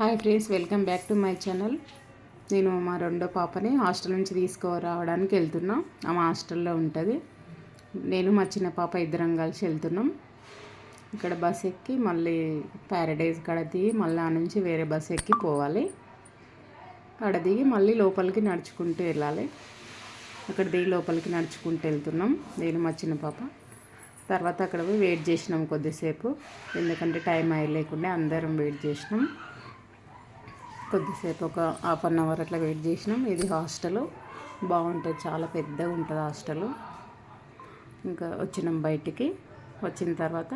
Hi friends welcome back to my channel. నేను మా రెండో పాపని హాస్టల్ నుంచి తీసుకురావడానికి వెళ్తున్నా. ఆమె హాస్టల్లో ఉంటుంది. నేను మా చిన్న పాప ఇద్దరం కలిసి వెళ్తున్నాం. ఇక్కడ బస్ ఎక్కి మళ్ళీ ప్యారడైజ్ కాడ దిగి మళ్ళీ ఆ నుంచి వేరే బస్ ఎక్కి పోవాలి. అక్కడ దిగి మళ్ళీ లోపలికి నడుచుకుంటూ వెళ్ళాలి. అక్కడ దిగి లోపలికి నడుచుకుంటూ వెళ్తున్నాం నేను మా చిన్న పాప. తర్వాత అక్కడ పోయి వెయిట్ చేసినాం కొద్దిసేపు. ఎందుకంటే టైం అయ్యలేకుండా అందరం వెయిట్ చేసినాం. కొద్దిసేపు ఒక హాఫ్ అన్ అవర్ అట్లా వెయిట్ చేసినాం. ఇది హాస్టల్. బాగుంటుంది. చాలా పెద్దగా ఉంటుంది హాస్టల్. ఇంకా వచ్చినాం బయటికి. వచ్చిన తర్వాత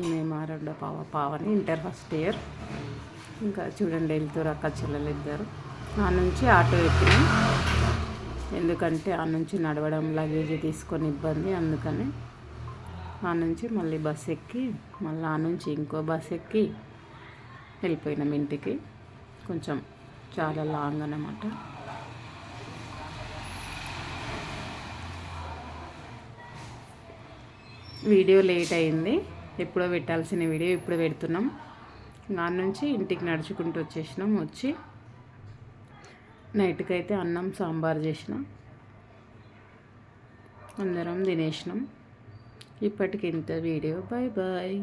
ఈమె మా రెండో పావ పావని ఇంటర్ ఫస్ట్ ఇయర్. ఇంకా చూడండి వెళ్తారు అక్క చెల్లెలు ఇద్దరు. ఆ నుంచి ఆటో ఎక్కినాం. ఎందుకంటే ఆ నుంచి నడవడం లగేజ్ తీసుకొని ఇబ్బంది అందుకని ఆ నుంచి మళ్ళీ బస్ ఎక్కి మళ్ళీ ఆ నుంచి ఇంకో బస్ ఎక్కి వెళ్ళిపోయినాం ఇంటికి. కొంచెం చాలా లాంగ్ అన్నమాట. వీడియో లేట్ అయింది. ఎప్పుడో పెట్టాల్సిన వీడియో ఇప్పుడు పెడుతున్నాం. దాని నుంచి ఇంటికి నడుచుకుంటూ వచ్చేసినాం వచ్చి. నైట్కి అయితే అన్నం సాంబార్ చేసినాం. అందరం తినేసినాం. ఇప్పటికి ఇంత వీడియో. Bye bye